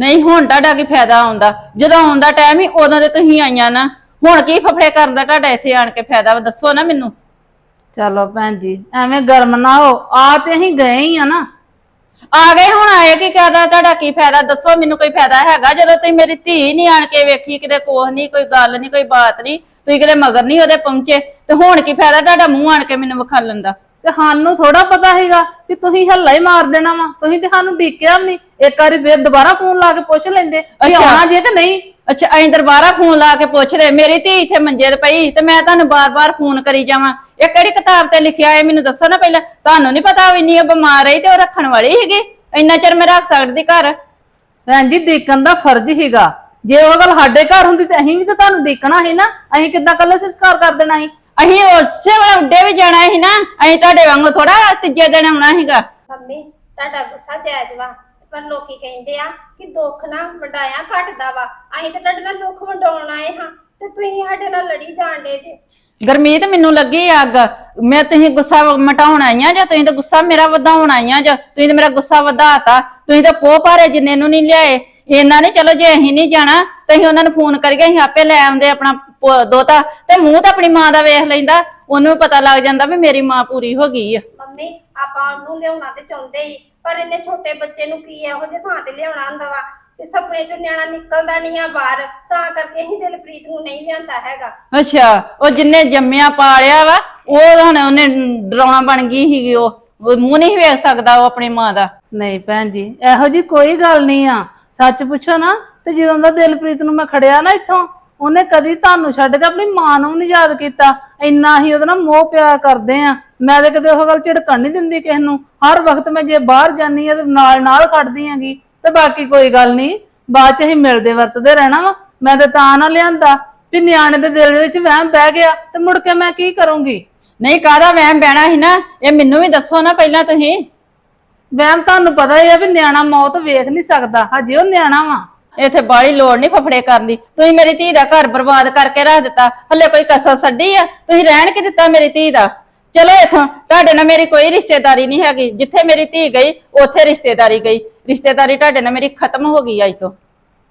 ਨਹੀਂ ਹੁਣ ਤੁਹਾਡਾ ਕੀ ਫਾਇਦਾ ਆਉਂਦਾ? ਜਦੋਂ ਆਉਂਦਾ ਟਾਈਮ ਹੀ ਉਦੋਂ ਤੇ ਤੁਸੀਂ ਆਈਆਂ ਨਾ। ਹੁਣ ਕੀ ਫਫੜੇ ਕਰਨ ਦਾ ਤੁਹਾਡਾ ਇੱਥੇ ਆਣ ਕੇ ਫਾਇਦਾ ਵਾ ਦੱਸੋ ਨਾ ਮੈਨੂੰ। ਚਲੋ ਭੈਣ ਜੀ ਐਵੇਂ ਗਰਮ ਨਾ ਹੋ। ਆ ਤੇ ਅਸੀਂ ਗਏ ਹੀ ਆ ਨਾ। ਆ ਗਏ ਹੁਣ ਆਏ ਕੀ ਕਹਦਾ ਤੁਹਾਡਾ ਕੀ ਫਾਇਦਾ? ਦੱਸੋ ਮੈਨੂੰ ਕੋਈ ਫਾਇਦਾ ਹੈਗਾ? ਜਦੋਂ ਤੁਸੀਂ ਮੇਰੀ ਧੀ ਨਹੀਂ ਆਣ ਕੇ ਵੇਖੀ ਕਿਤੇ ਕੋਹ ਨਹੀਂ ਕੋਈ ਗੱਲ ਨਹੀਂ ਕੋਈ ਬਾਤ ਨਹੀਂ ਤੁਸੀਂ ਕਿਤੇ ਮਗਰ ਨਹੀਂ ਉਹਦੇ ਪਹੁੰਚੇ ਤੇ ਹੁਣ ਕੀ ਫਾਇਦਾ ਤੁਹਾਡਾ ਮੂੰਹ ਆਣ ਕੇ ਮੈਨੂੰ ਵਿਖਾਲਣ ਦਾ? ਤੇ ਸਾਨੂੰ ਥੋੜਾ ਪਤਾ ਹੈਗਾ ਕਿ ਤੁਸੀਂ ਹੱਲਾ ਹੀ ਮਾਰ ਦੇਣਾ ਵਾ ਤੁਸੀਂ ਤੇ ਸਾਨੂੰ ਡੀਕਿਆ ਵੀ ਨਹੀਂ। ਇੱਕ ਵਾਰੀ ਫੇਰ ਦੁਬਾਰਾ ਫੋਨ ਲਾ ਕੇ ਪੁੱਛ ਲੈਂਦੇ ਅੱਛਾ। ਆਉਣਾ ਜੇ ਕਿ ਨਹੀਂ। ਅੱਛਾ ਐਂ ਦਰਬਾਰਾ ਫੋਨ ਲਾ ਕੇ ਪੁੱਛਦੇ ਮੇਰੀ ਧੀ ਇੱਥੇ ਮੰਜੇ ਤੇ ਪਈ ਤੇ ਮੈਂ ਤੁਹਾਨੂੰ ਬਾਰ-ਬਾਰ ਫੋਨ ਕਰੀ ਜਾਵਾਂ। ਇਹ ਕਿਹੜੀ ਕਿਤਾਬ ਤੇ ਲਿਖਿਆ ਹੈ ਮੈਨੂੰ ਦੱਸੋ ਨਾ ਪਹਿਲਾਂ। ਤੁਹਾਨੂੰ ਨਹੀਂ ਪਤਾ ਵੀ ਨਹੀਂ ਉਹ ਬਿਮਾਰ ਰਹੀ ਤੇ ਉਹ ਰੱਖਣ ਵਾਲੀ ਸੀਗੀ? ਇੰਨਾ ਚਿਰ ਮੈਂ ਰੱਖ ਸਕਦੀ ਘਰ? ਭੈਣ ਜੀ ਡੀਕਣ ਦਾ ਫਰਜ਼ ਹੀਗਾ ਜੇ ਉਹ ਗੱਲ ਸਾਡੇ ਘਰ ਹੁੰਦੀ ਤੇ ਅਸੀਂ ਵੀ ਤਾਂ ਤੁਹਾਨੂੰ ਡੀਕਣਾ ਸੀ ਨਾ। ਅਸੀਂ ਕਿੱਦਾਂ ਕੱਲੇ ਸੰਸਕਾਰ ਕਰ ਦੇਣਾ ਸੀ? ਅਸੀਂ ਉਸੇ ਵੇਲੇ ਉੱਡੇ ਵੀ ਜਾਣਾ ਸੀ ਨਾ ਅਸੀਂ ਤੁਹਾਡੇ ਵਾਂਗੂ ਥੋੜਾ ਤੀਜੇ ਦਿਨ ਆਉਣਾ ਸੀਗਾ। ਮੰਮੀ ਤੁਹਾਡਾ ਗੁੱਸਾ ਜਾਇਜ਼ ਵਾ ਪਰ ਲੋਕੀ ਕਹਿੰਦੇ ਆ ਕਿ ਦੁੱਖ ਨਾ ਵੰਡਾਇਆ ਘਟਦਾ ਵਾ। ਅਸੀਂ ਤਾਂ ਤੁਹਾਡੇ ਨਾਲ ਦੁੱਖ ਵੰਡਾਉਣ ਆਏ ਹਾਂ ਤੇ ਤੁਸੀਂ ਸਾਡੇ ਨਾਲ ਲੜੀ ਜਾਂਦੇ ਜੇ। ਗਰਮੀਤ ਮੈਨੂੰ ਲੱਗੀ ਅੱਗ। ਮੈਂ ਤੁਸੀਂ ਗੁੱਸਾ ਮਟਾਉਣ ਆਈਆਂ ਜਾਂ ਤੁਸੀਂ ਤਾਂ ਗੁੱਸਾ ਮੇਰਾ ਵਧਾਉਣ ਆਈਆਂ ਜਾਂ ਤੁਸੀਂ ਤਾਂ ਮੇਰਾ ਗੁੱਸਾ ਵਧਾਤਾ? ਤੁਸੀਂ ਤਾਂ ਪੋਹ ਭਾਰੇ ਜਿੰਨੇ ਨੂੰ ਨਹੀਂ ਲਿਆਏ। ਇਹਨਾਂ ਨੇ ਚਲੋ ਜੇ ਅਸੀਂ ਨਹੀਂ ਜਾਣਾ ਤੇ ਅਸੀਂ ਉਹਨਾਂ ਨੂੰ ਫੋਨ ਕਰਕੇ ਅਸੀਂ ਆਪੇ ਲੈ ਆਉਂਦੇ ਆਪਣਾ ਦੋਤਾ ਤੇ ਮੂੰਹ ਤਾਂ ਆਪਣੀ ਮਾਂ ਦਾ ਵੇਖ ਲੈਂਦਾ ਉਹਨੂੰ ਵੀ ਪਤਾ ਲੱਗ ਜਾਂਦਾ ਵੀ ਮੇਰੀ ਮਾਂ ਪੂਰੀ ਹੋ ਗਈ ਆ। ਮੰਮੀ ਆਪਾਂ ਉਹਨੂੰ ਲਿਆਉਣਾ ਤੇ ਚਾਹੁੰਦੇ ਹੀ ਪਰ ਇਹਨੇ ਛੋਟੇ ਬੱਚੇ ਨੂੰ ਕੀ ਇਹੋ ਜਿਹੇ ਥਾਂ ਤੇ ਲਿਆਉਣਾ ਹੁੰਦਾ ਵਾ? ਤੇ ਸੁਪਨੇ ਚੋਂ ਨਿਆਣਾ ਨਿਕਲਦਾ ਨਹੀਂ ਆ ਬਾਹਰ ਤਾਂ ਕਰਕੇ ਅਸੀਂ ਦਿਲਪ੍ਰੀਤ ਨੂੰ ਨਹੀਂ ਲਿਆਂਦਾ ਹੈਗਾ। ਅੱਛਾ ਉਹ ਜਿੰਨੇ ਜੰਮਿਆ ਪਾਲਿਆ ਵਾ ਉਹ ਹੁਣ ਉਹਨੇ ਡਰਾਉਣਾ ਬਣ ਗਈ ਸੀਗੀ ਉਹ ਉਹ ਮੂੰਹ ਨਹੀਂ ਵੇਖ ਸਕਦਾ ਉਹ ਆਪਣੀ ਮਾਂ ਦਾ। ਨਹੀਂ ਭੈਣ ਜੀ ਇਹੋ ਜੀ ਕੋਈ ਗੱਲ ਨਹੀਂ ਆ। ਸੱਚ ਪੁੱਛੋ ਨਾ ਤੇ ਜਦੋਂ ਦਾ ਦਿਲਪ੍ਰੀਤ ਨੂੰ ਮੈਂ ਖੜਿਆ ਨਾ ਇੱਥੋਂ ਉਹਨੇ ਕਦੀ ਤੁਹਾਨੂੰ ਛੱਡ ਕੇ ਆਪਣੀ ਮਾਂ ਨੂੰ ਨਹੀਂ ਯਾਦ ਕੀਤਾ। ਇੰਨਾ ਹੀ ਉਹਦੇ ਨਾਲ ਮੋਹ ਪਿਆਰ ਕਰਦੇ ਆ। ਮੈਂ ਤਾਂ ਕਦੇ ਉਹ ਗੱਲ ਝਿੜਕਣ ਨਹੀਂ ਦਿੰਦੀ ਕਿਸੇ ਨੂੰ। ਹਰ ਵਕਤ ਮੈਂ ਜੇ ਬਾਹਰ ਜਾਂਦੀ ਆ ਤੇ ਨਾਲ ਨਾਲ ਖੜਦੀ ਆਂਗੀ ਤੇ ਬਾਕੀ ਕੋਈ ਗੱਲ ਨਹੀਂ ਬਾਅਦ ਚ ਅਸੀਂ ਮਿਲਦੇ ਵਰਤਦੇ ਰਹਿਣਾ ਵਾ। ਮੈਂ ਤਾਂ ਤਾਂ ਨਾ ਲਿਆਂਦਾ। ਵੀ ਨਿਆਣੇ ਦੇ ਦਿਲ ਵਿੱਚ ਵਹਿਮ ਬਹਿ ਗਿਆ ਤੇ ਮੁੜ ਕੇ ਮੈਂ ਕੀ ਕਰੂੰਗੀ? ਨਹੀਂ ਕਾਹਦਾ ਵਹਿਮ ਬਹਿਣਾ ਸੀ ਨਾ? ਇਹ ਮੈਨੂੰ ਵੀ ਦੱਸੋ ਨਾ ਪਹਿਲਾਂ ਤੁਸੀਂ। ਵਹਿਮ ਤੁਹਾਨੂੰ ਪਤਾ ਹੀ ਆ ਵੀ ਨਿਆਣਾ ਮੌਤ ਵੇਖ ਨਹੀਂ ਸਕਦਾ। ਹਜੇ ਉਹ ਨਿਆਣਾ ਵਾ। ਇੱਥੇ ਬਾੜੀ ਲੋੜ ਨਹੀਂ ਫਫੜੇ ਕਰਨ ਦੀ। ਤੁਸੀਂ ਮੇਰੀ ਧੀ ਦਾ ਘਰ ਬਰਬਾਦ ਕਰਕੇ ਰੱਖ ਦਿੱਤਾ। ਹੱਲੇ ਕੋਈ ਕਸਰ ਛੱਡੀ ਆ? ਤੁਸੀਂ ਰਹਿਣ ਕੀ ਦਿੱਤਾ ਮੇਰੀ ਧੀ ਦਾ? ਚਲੋ ਇਥੋਂ, ਤੁਹਾਡੇ ਨਾਲ ਮੇਰੀ ਕੋਈ ਰਿਸ਼ਤੇਦਾਰੀ ਨਹੀਂ ਹੈਗੀ। ਜਿੱਥੇ ਮੇਰੀ ਧੀ ਗਈ, ਉੱਥੇ ਰਿਸ਼ਤੇਦਾਰੀ ਗਈ। ਰਿਸ਼ਤੇਦਾਰੀ ਤੁਹਾਡੇ ਨਾਲ ਮੇਰੀ ਖਤਮ ਹੋ ਗਈ ਅੱਜ ਤੋਂ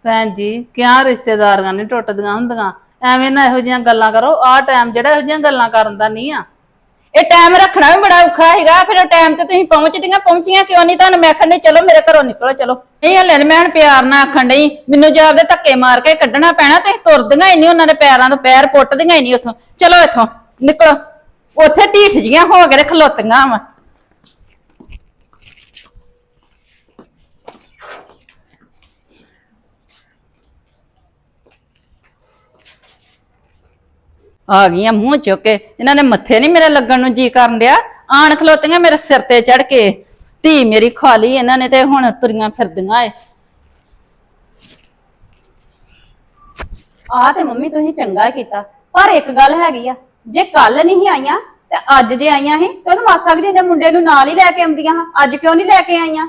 ਭੈਣ ਜੀ, ਕਿਆ ਰਿਸ਼ਤੇਦਾਰੀਆਂ ਨਹੀਂ ਟੁੱਟਦੀਆਂ ਹੁੰਦੀਆਂ? ਐਵੇਂ ਨਾ ਇਹੋ ਜਿਹੀਆਂ ਗੱਲਾਂ ਕਰੋ। ਆਹ ਟਾਈਮ ਜਿਹੜਾ ਇਹੋ ਜਿਹੀਆਂ ਗੱਲਾਂ ਕਰਨ ਦਾ ਨਹੀਂ ਆ। ਇਹ ਟਾਈਮ ਰੱਖਣਾ ਵੀ ਬੜਾ ਔਖਾ ਹੈਗਾ ਫਿਰ ਉਹ ਟਾਈਮ ਤੇ ਤੁਸੀਂ ਪਹੁੰਚਦੀਆਂ, ਪਹੁੰਚੀਆਂ ਕਿਉਂ ਨਹੀਂ ਤੁਹਾਨੂੰ? ਮੈਂ ਆਖਣ ਡਈ ਚਲੋ, ਮੇਰੇ ਘਰੋਂ ਨਿਕਲੋ, ਚਲੋ। ਨਹੀਂ, ਹਲੇ ਨੀ ਮੈਂ ਹੁਣ ਪਿਆਰ ਨਾਲ ਆਖਣ ਡਈ। ਮੈਨੂੰ ਜੇ ਆਪਦੇ ਧੱਕੇ ਮਾਰ ਕੇ ਕੱਢਣਾ ਪੈਣਾ, ਤੁਸੀਂ ਤੁਰਦੀਆਂ ਹੀ ਨਹੀਂ ਉਹਨਾਂ ਦੇ ਪੈਰਾਂ ਤੋਂ, ਪੈਰ ਪੁੱਟਦੀਆਂ ਹੀ ਨਹੀਂ ਉੱਥੋਂ। ਚਲੋ ਇੱਥੋਂ, ਨਿਕਲੋ। ਉੱਥੇ ਢੀਠ ਜੀਆਂ ਹੋ ਕੇ ਤੇ ਖਲੋਤੀਆਂ ਵਾ। ਆ ਗਈਆਂ ਮੂੰਹ ਚੁੱਕ ਕੇ। ਇਹਨਾਂ ਨੇ ਮੱਥੇ ਨਹੀਂ ਮੇਰੇ ਲੱਗਣ ਨੂੰ ਜੀ ਕਰਨ ਡਿਆ। ਆਣ ਖਲੋਤੀਆਂ ਮੇਰੇ ਸਿਰ ਤੇ ਚੜ ਕੇ। ਧੀ ਮੇਰੀ ਖਾ ਲਈ ਇਹਨਾਂ ਨੇ ਤੇ ਹੁਣ ਤੁਰੀਆਂ ਫਿਰਦੀਆਂ ਏ। ਆ ਤੇ ਮੰਮੀ ਤੁਸੀਂ ਚੰਗਾ ਕੀਤਾ। ਪਰ ਇੱਕ ਗੱਲ ਹੈਗੀ ਆ, ਜੇ ਕੱਲ ਨਹੀਂ ਆਈਆਂ, ਤੇ ਅੱਜ ਜੇ ਆਈਆਂ ਸੀ, ਤੇ ਉਹਨੂੰ ਮਾਸਾ ਕਿ ਜੇ ਮੁੰਡੇ ਨੂੰ ਨਾਲ ਹੀ ਲੈ ਕੇ ਆਉਂਦੀਆਂ ਹਾਂ। ਅੱਜ ਕਿਉਂ ਨਹੀਂ ਲੈ ਕੇ ਆਈਆਂ?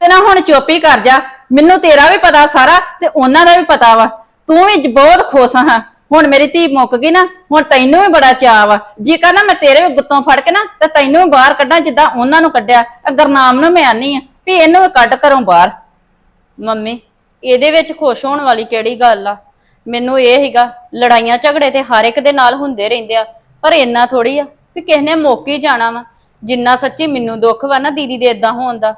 ਤੇ ਨਾ ਹੁਣ ਚੁੱਪ ਹੀ ਕਰ ਜਾ। ਮੈਨੂੰ ਤੇਰਾ ਵੀ ਪਤਾ ਸਾਰਾ, ਤੇ ਉਹਨਾਂ ਦਾ ਵੀ ਪਤਾ ਵਾ। ਤੂੰ ਵੀ ਬਹੁਤ ਖੁਸ਼ ਹਾਂ। ਹੁਣ ਮੇਰੀ ਧੀ ਮੁੱਕ ਗਈ ਨਾ, ਹੁਣ ਤੈਨੂੰ ਵੀ ਬੜਾ ਚਾਅ ਵਾ। ਜੀ ਕਹਿੰਦਾ ਮੈਂ ਤੇਰੇ ਵੀ ਗੁੱਤੋਂ ਫੜ ਕੇ ਨਾ, ਤੇ ਤੈਨੂੰ ਵੀ ਬਾਹਰ ਕੱਢਾਂ ਜਿੱਦਾਂ ਉਹਨਾਂ ਨੂੰ ਕੱਢਿਆ। ਆਹ ਨੂੰ ਮੈਂ ਆਨੀ ਆ, ਵੀ ਇਹਨੂੰ ਵੀ ਕੱਢ ਘਰੋਂ ਬਾਹਰ। ਮੰਮੀ, ਇਹਦੇ ਵਿੱਚ ਖੁਸ਼ ਹੋਣ ਵਾਲੀ ਕਿਹੜੀ ਗੱਲ ਆ? ਮੈਨੂੰ ਇਹ ਹੈਗਾ, ਲੜਾਈਆਂ ਝਗੜੇ ਤੇ ਹਰ ਇੱਕ ਦੇ ਨਾਲ ਹੁੰਦੇ ਰਹਿੰਦੇ ਆ। ਪਰ ਇੰਨਾ ਥੋੜੀ ਆ ਵੀ ਕਿਸ ਨੇ ਮੁੱਕ ਹੀ ਜਾਣਾ ਵਾ। ਜਿੰਨਾ ਸੱਚੀ ਮੈਨੂੰ ਦੁੱਖ ਵਾ ਨਾ ਦੀਦੀ ਦੇ ਇਦਾਂ ਹੋਣ ਦਾ।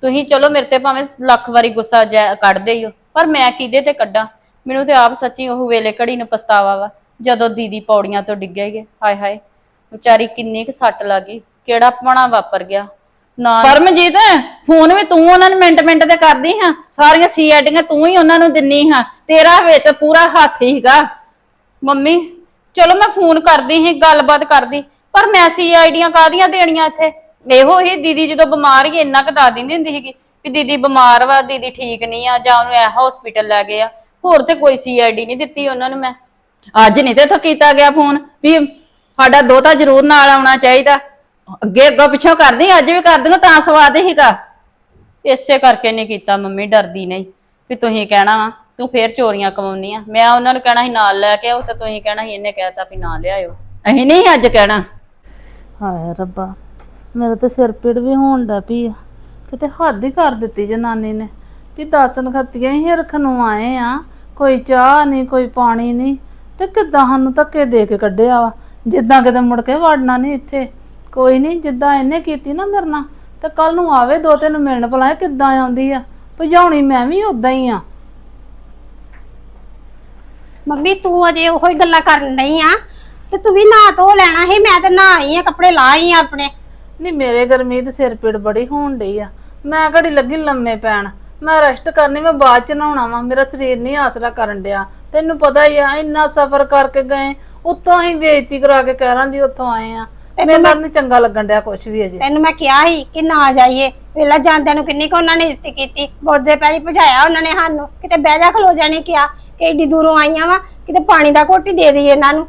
ਤੁਸੀਂ ਚਲੋ ਮੇਰੇ ਤੇ ਭਾਵੇਂ ਲੱਖ ਵਾਰੀ ਗੁੱਸਾ ਜੈ- ਕੱਢਦੇ ਹੀ ਹੋ ਪਰ ਮੈਂ ਕਿਹਦੇ ਤੇ ਕੱਢਾਂ? ਮੈਨੂੰ ਤੇ ਆਪ ਸੱਚੀ ਉਹ ਵੇਲੇ ਘੜੀ ਨੂੰ ਪਛਤਾਵਾ ਵਾ ਜਦੋਂ ਦੀਦੀ ਪੌੜੀਆਂ ਤੋਂ ਡਿੱਗੇਗੇ ਹਾਏ ਹਾਏ ਵਿਚਾਰੀ ਕਿੰਨੀ ਕੁ ਸੱਟ ਲੱਗੀ ਕਿਹੜਾ ਪਣਾ ਵਾਪਰ ਗਿਆ? ਨਾ ਪਰਮਜੀਤ ਫੋਨ ਵੀ ਤੂੰ ਉਹਨਾਂ ਨੂੰ ਮਿੰਟ ਮਿੰਟ ਤੇ ਕਰਦੀ ਹਾਂ ਸਾਰੀਆਂ ਸੀਆਈਡੀਆਂ ਤੂੰ ਹੀ ਉਹਨਾਂ ਨੂੰ ਦਿੰਨੀ ਹਾਂ ਤੇਰਾ ਵਿੱਚ ਪੂਰਾ ਹੱਥ ਹੀਗਾ। ਮੰਮੀ ਚਲੋ ਮੈਂ ਫੋਨ ਕਰਦੀ ਸੀ ਗੱਲਬਾਤ ਕਰਦੀ ਪਰ ਮੈਂ ਸੀ ਆਈਡੀਆਂ ਕਾਦੀਆਂ ਦੇਣੀਆਂ ਇੱਥੇ? ਇਹੋ ਹੀ ਦੀਦੀ ਜਦੋਂ ਬਿਮਾਰ ਹੀ ਇੰਨਾ ਕੁ ਦੱਸ ਦਿੰਦੀ ਹੁੰਦੀ ਸੀਗੀ ਵੀ ਦੀਦੀ ਬਿਮਾਰ ਵਾ ਦੀਦੀ ਠੀਕ ਨਹੀਂ ਆ ਜਾਂ ਉਹਨੂੰ ਇਹ ਹਸਪੀਟਲ ਲੈ ਗਏ ਆ। ਹੋਰ ਤੇ ਕੋਈ ਸੀ ਆਈਡੀ ਨਹੀਂ ਦਿੱਤੀ ਉਹਨਾਂ ਨੂੰ ਮੈਂ। ਅੱਜ ਨਹੀਂ ਤੇ ਇਥੋਂ ਕੀਤਾ ਗਿਆ ਫੋਨ ਵੀ ਸਾਡਾ ਦੋਤਾ ਜ਼ਰੂਰ ਨਾਲ ਆਉਣਾ ਚਾਹੀਦਾ। ਅੱਗੇ ਅੱਗੋਂ ਪਿੱਛੋਂ ਕਰਦੀ ਅੱਜ ਵੀ ਕਰਦੀ ਤਾਂ ਸਵਾਦ ਹੀਗਾ ਇਸੇ ਕਰਕੇ ਨਹੀਂ ਕੀਤਾ ਮੰਮੀ ਡਰਦੀ ਨਹੀਂ। ਵੀ ਤੁਸੀਂ ਕਹਿਣਾ ਵਾ ਤੂੰ ਫੇਰ ਚੋਰੀਆਂ ਕਮਾਉਣੀ ਆ। ਮੈਂ ਉਹਨਾਂ ਨੂੰ ਕਹਿਣਾ ਸੀ ਨਾਲ ਲੈ ਕੇ ਆਓ ਤੇ ਤੁਸੀਂ ਕਹਿਣਾ ਸੀ ਇਹਨੇ ਕਹਿਤਾ ਵੀ ਨਾ ਲਿਆਇਓ। ਅਸੀਂ ਨਹੀਂ ਅੱਜ ਕਹਿਣਾ। ਹਾਏ ਰੱਬਾ ਮੇਰਾ ਤੇ ਸਿਰ ਪੀੜ ਵੀ ਹੋਣ ਦਾ ਪਈ ਆ। ਕਿਤੇ ਹੱਦ ਹੀ ਕਰ ਦਿੱਤੀ ਜਨਾਨੀ ਨੇ। ਕਿ ਦਸਨ ਖੱਤੀਆਂ ਹੀ ਰੱਖਣ ਨੂੰ ਆਏ ਆ। ਕੋਈ ਚਾਹ ਨਹੀਂ ਕੋਈ ਪਾਣੀ ਨਹੀਂ। ਤੇ ਕਿੱਦਾਂ ਸਾਨੂੰ ਧੱਕੇ ਦੇ ਕੇ ਕੱਢਿਆ ਵਾ? ਜਿੱਦਾਂ ਕਿਤੇ ਮੁੜ ਕੇ ਵੜਨਾ ਨਹੀਂ ਇੱਥੇ। ਕੋਈ ਨਹੀਂ ਜਿੱਦਾਂ ਇਹਨੇ ਕੀਤੀ ਨਾ ਮੇਰੇ ਨਾਲ ਤੇ ਕੱਲ ਨੂੰ ਆਵੇ ਦੋ ਤਿੰਨ ਮਿਲਣ ਭਲਾ ਇਹ ਕਿੱਦਾਂ ਆਉਂਦੀ ਆ? ਭਜਾਉਣੀ ਮੈਂ ਵੀ ਉਦਾਂ ਹੀ ਆ। ਮੰਮੀ ਤੂੰ ਅਜੇ ਉਹੋ ਹੀ ਗੱਲਾਂ ਕਰਨ ਨਹੀਂ ਆ ਤੇ ਤੂੰ ਵੀ ਨਹਾ ਧੋ ਲੈਣਾ ਸੀ ਮੈਂ ਤੇ ਨਹਾ ਆਈ ਆ ਕੱਪੜੇ ਲਾ ਆਈ ਆ ਆਪਣੇ। ਨਹੀਂ ਮੇਰੇ ਗਰਮੀ ਤੇ ਸਿਰ ਪੀੜ ਬੜੀ ਹੋਣ ਡਈ ਆ। ਮੈਂ ਘੜੀ ਲੱਗੀ ਲੰਮੇ ਪੈਣ। ਮੈਂ ਰੈਸਟ ਕਰਨੀ ਮੈਂ ਬਾਅਦ ਚ ਨਹਾਉਣਾ ਵਾ ਮੇਰਾ ਸਰੀਰ ਨਹੀਂ ਆਸਰਾ ਕਰਨ ਡਿਆ। ਤੈਨੂੰ ਪਤਾ ਹੀ ਆ ਇੰਨਾ ਸਫ਼ਰ ਕਰਕੇ ਗਏ ਉੱਤੋਂ ਹੀ ਬੇਇੱਜ਼ਤੀ ਕਰਾ ਕੇ ਕਹਿਰਾਂ ਦੀ ਉੱਥੋਂ ਆਏ ਆ। ਮੈਨੂੰ ਨਹੀਂ ਚੰਗਾ ਲੱਗਣ ਡਿਆ ਕੁਛ ਵੀ ਅਜੇ। ਤੈਨੂੰ ਮੈਂ ਕਿਹਾ ਸੀ ਕਿ ਨਾ ਜਾਈਏ। ਵੇਲਾ ਜਾਂਦਿਆਂ ਨੂੰ ਕਿੰਨੀ ਕੁ ਉਹਨਾਂ ਨੇ ਇੱਜ਼ਤ ਕੀਤੀ। ਬੋਦੇ ਪੈਰੀ ਭਜਾਇਆ ਉਹਨਾਂ ਨੇ ਸਾਨੂੰ। ਕਿਤੇ ਬਹਿ ਜਾ ਖਲੋ ਜਾਣੇ ਕਿਹਾ ਕਿ ਏਡੀ ਦੂਰੋਂ ਆਈਆਂ ਵਾ ਕਿਤੇ ਪਾਣੀ ਦਾ ਘੁੱਟ ਦੇ ਦਈਏ ਇਹਨਾਂ ਨੂੰ।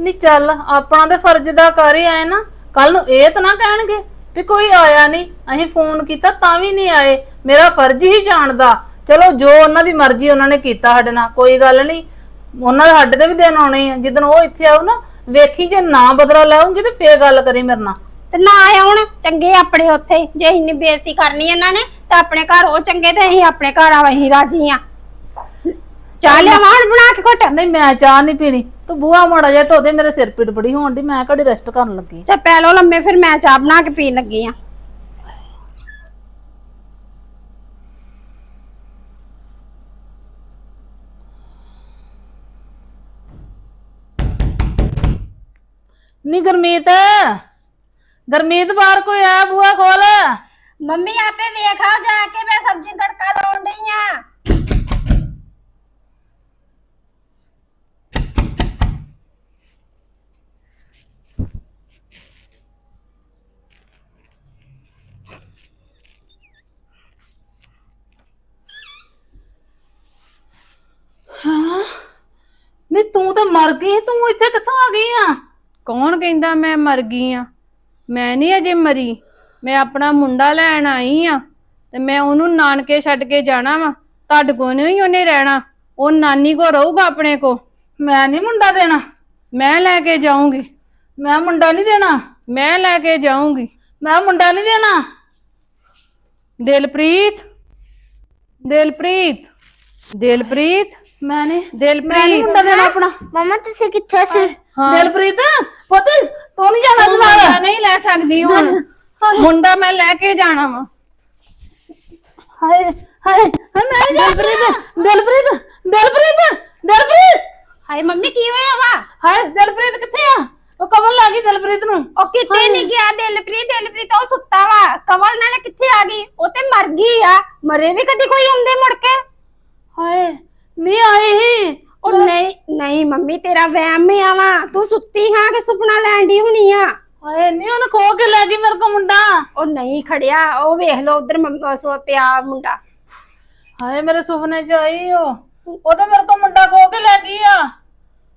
ਨਹੀਂ ਚੱਲ ਆਪਣਾ ਤੇ ਫਰਜ਼ ਦਾ ਕਰ ਹੀ ਆਏ ਨਾ। ਕੱਲ ਨੂੰ ਇਹ ਤਾਂ ਨਾ ਕਹਿਣਗੇ। ਵੀ ਕੋਈ ਆਇਆ ਨਹੀਂ, ਅਸੀਂ ਫੋਨ ਕੀਤਾ ਤਾਂ ਵੀ ਨਹੀਂ ਆਏ। ਮੇਰਾ ਫਰਜ਼ ਹੀ ਜਾਣਦਾ। ਚਲੋ, ਜੋ ਉਹਨਾਂ ਦੀ ਮਰਜ਼ੀ ਉਹਨਾਂ ਨੇ ਕੀਤਾ ਸਾਡੇ ਨਾਲ, ਕੋਈ ਗੱਲ ਨਹੀਂ। ਉਹਨਾਂ ਦੇ ਸਾਡੇ ਤੇ ਵੀ ਦਿਨ ਆਉਣੇ ਆ। ਜਦੋਂ ਉਹ ਇੱਥੇ ਆਉ ਨਾ, ਵੇਖੀ ਜੇ ਨਾ ਬਦਲਾ ਲਾਉਂਗੀ ਤੇ ਫੇਰ ਗੱਲ ਕਰੀ ਮੇਰੇ ਨਾਲ। ਤੇ ਨਾ ਆਉਣ, ਚੰਗੇ ਆਪਣੇ ਉੱਥੇ। ਜੇ ਇੰਨੀ ਬੇਇੱਜ਼ਤੀ ਕਰਨੀ ਇਹਨਾਂ ਨੇ, ਤਾਂ ਆਪਣੇ ਘਰ ਉਹ ਚੰਗੇ ਤੇ ਅਸੀਂ ਆਪਣੇ ਘਰ ਆ ਅਸੀਂ ਰਾਜੀ ਆ। ਚਾਹ ਲਿਆਵਾਂ ਹੁਣ ਬਣਾ ਕੇ ਘੁੱਟ। ਨਹੀਂ ਮੈਂ ਚਾਹ ਨਹੀਂ ਪੀਣੀ। ਤੂੰ ਬੂਹਾ ਮਾੜਾ ਜਿਹਾ ਢੋਦੇ ਮੇਰੇ ਸਿਰ ਪੀੜ ਬੜੀ ਹੋਣ ਦੀ ਮੈਂ ਘੜੀ ਰੈਸਟ ਕਰਨ ਲੱਗੀ ਚੱਲ ਪੈ ਲਓ ਲੰਮੇ ਫਿਰ ਮੈਂ ਚਾਹ ਬਣਾ ਕੇ ਪੀਣ ਲੱਗੀ ਆ। ਨਹੀਂ ਗਰਮੀਤ ਗਰਮੀਤ ਬਾਹਰ ਕੋਈ ਆਇਆ ਬੂਹਾ ਖੋਲ? ਮੰਮੀ ਆਪੇ ਵੇਖਾ ਜਾ ਕੇ ਮੈਂ ਸਬਜ਼ੀ ਨੂੰ ਤੜਕਾ ਲਾਉਣ ਡਈ ਆ ਨਹੀਂ ਤੂੰ ਤਾਂ ਮਰ ਗਈ ਤੂੰ ਇੱਥੇ ਕਿੱਥੋਂ ਆ ਗਈ ਆ? ਕੌਣ ਕਹਿੰਦਾ ਮੈਂ ਮਰ ਗਈ ਆ? ਮੈਂ ਨਹੀਂ ਅਜੇ ਮਰੀ। ਮੈਂ ਆਪਣਾ ਮੁੰਡਾ ਲੈਣ ਆਈ ਆ ਤੇ ਮੈਂ ਉਹਨੂੰ ਨਾਨਕੇ ਛੱਡ ਕੇ ਜਾਣਾ ਵਾ। ਤੁਹਾਡੇ ਕੋਲ ਨਹੀਂ ਉਹਨੇ ਰਹਿਣਾ। ਉਹ ਨਾਨੀ ਕੋ ਰਹੂਗਾ ਆਪਣੇ ਕੋ ਮੈਂ ਨਹੀਂ ਮੁੰਡਾ ਦੇਣਾ। ਮੈਂ ਲੈ ਕੇ ਜਾਊਂਗੀ। ਮੈਂ ਮੁੰਡਾ ਨਹੀਂ ਦੇਣਾ। ਮੈਂ ਲੈ ਕੇ ਜਾਊਂਗੀ। ਮੈਂ ਮੁੰਡਾ ਨਹੀਂ ਦੇਣਾ। ਦਿਲਪ੍ਰੀਤ। ਦਿਲਪ੍ਰੀਤ। ਦਿਲਪ੍ਰੀਤ। ਮੈਂ ਨਹੀਂ ਮੈਂ ਨਹੀਂ ਦਿਲਪ੍ਰੀਤ ਮੁੰਡਾ ਦੇਣਾ ਆਪਣਾ। ਮਮਾ ਤੁਸੀਂ ਕਿੱਥੇ ਸੀ? ਦਿਲਪ੍ਰੀਤ ਪੁੱਤ ਤੂੰ ਨਹੀਂ ਜਾਣਾ ਤੂੰ ਨਾਲ। ਮੁੰਡਾ ਨਹੀਂ ਲੈ ਸਕਦੀ ਹੁਣ। ਮੁੰਡਾ ਮੈਂ ਲੈ ਕੇ ਜਾਣਾ ਵਾ। ਹਾਏ ਹਾਏ ਹਾਏ ਮੈਂ ਨਹੀਂ ਦਿਲਪ੍ਰੀਤ। ਦਿਲਪ੍ਰੀਤ ਦਿਲਪ੍ਰੀਤ ਦਿਲਪ੍ਰੀਤ। ਹਾਏ ਮੰਮੀ ਕੀ ਹੋਇਆ ਵਾ? ਹਾਏ ਦਿਲਪ੍ਰੀਤ ਕਿੱਥੇ ਆ? ਉਹ ਕਮਲ ਲੱਗੀ ਦਿਲਪ੍ਰੀਤ ਨੂੰ। ਉਹ ਕਿਤੇ ਨਹੀਂ ਗਿਆ ਦਿਲਪ੍ਰੀਤ ਦਿਲਪ੍ਰੀਤ ਉਹ ਸੁੱਤਾ ਵਾ। ਕਵਲ ਨਾਲੇ ਕਿੱਥੇ ਆ ਗਈ? ਉਹ ਤੇ ਮਰ ਗਈ ਆ। ਮਰੇ ਵੀ ਕਦੀ ਕੋਈ ਹੁੰਦੇ ਮੁੜ ਕੇ? ਹਾਏ ਨਹੀਂ ਹੀ। ਉਹ ਨਹੀਂ ਨਹੀਂ ਮੰਮੀ ਤੇਰਾ ਵਹਿਮ ਹੀ ਆ ਵਾ ਤੂੰ ਸੁੱਤੀ ਹਾਂ ਕਿ ਸੁਪਨਾ ਲੈਣ ਦੀ ਹੁਣੀ ਆ? ਹਾਏ ਨਹੀਂ ਉਹਨੇ ਖੋ ਕੇ ਲੈ ਗਈ ਮੇਰੇ ਕੋ ਮੁੰਡਾ। ਉਹ ਨਹੀਂ ਖੜਿਆ ਉਹ ਵੇਖ ਲਓ ਉਧਰ ਸੋ ਪਿਆ ਮੁੰਡਾ। ਹਾਏ ਮੇਰੇ ਸੁਪਨੇ ਚ ਆਈ ਉਹ। ਉਹ ਤਾਂ ਮੇਰੇ ਕੋ ਮੁੰਡਾ ਖੋ ਕੇ ਲੈ ਗਈ ਆ।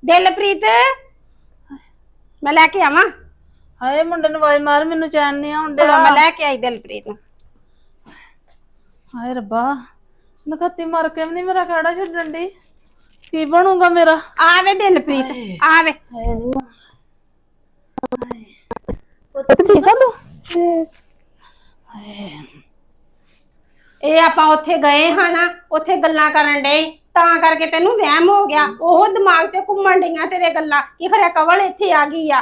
ਦਿਲਪ੍ਰੀਤ ਮੈਂ ਲੈ ਕੇ ਆਵਾਂ? ਹਾਏ ਮੁੰਡੇ ਨੂੰ ਵਾਈ ਮਾਰ ਮੈਨੂੰ ਚੈਨ ਨਹੀਂ ਡਿਆ। ਮੈਂ ਲੈ ਕੇ ਆਈ ਦਿਲਪ੍ਰੀਤ ਹਾਏ ਰੱਬਾ। ਨਖੱਤੀ ਮਰ ਕੇ ਵੀ ਨਹੀਂ ਮੇਰਾ ਖੜਾ ਛੱਡਣ ਦੀ ਕੀ ਬਣੂਗਾ ਮੇਰਾ? ਆਵੇ ਦਿਲਪ੍ਰੀਤ ਆਵੇ। ਪੁੱਤ ਠੀਕ ਆ ਤੂੰ? ਇਹ ਆਪਾਂ ਉੱਥੇ ਗਏ ਹਾਂ ਨਾ ਉੱਥੇ ਗੱਲਾਂ ਕਰਨ ਡੇ ਤਾਂ ਕਰਕੇ ਤੈਨੂੰ ਵਹਿਮ ਹੋ ਗਿਆ। ਉਹ ਦਿਮਾਗ ਤੇ ਘੁੰਮਣ ਡਈਆਂ ਤੇਰੇ ਗੱਲਾਂ। ਕੀ ਖਰਿਆ ਕਵਲ ਇੱਥੇ ਆ ਗਈ ਆ?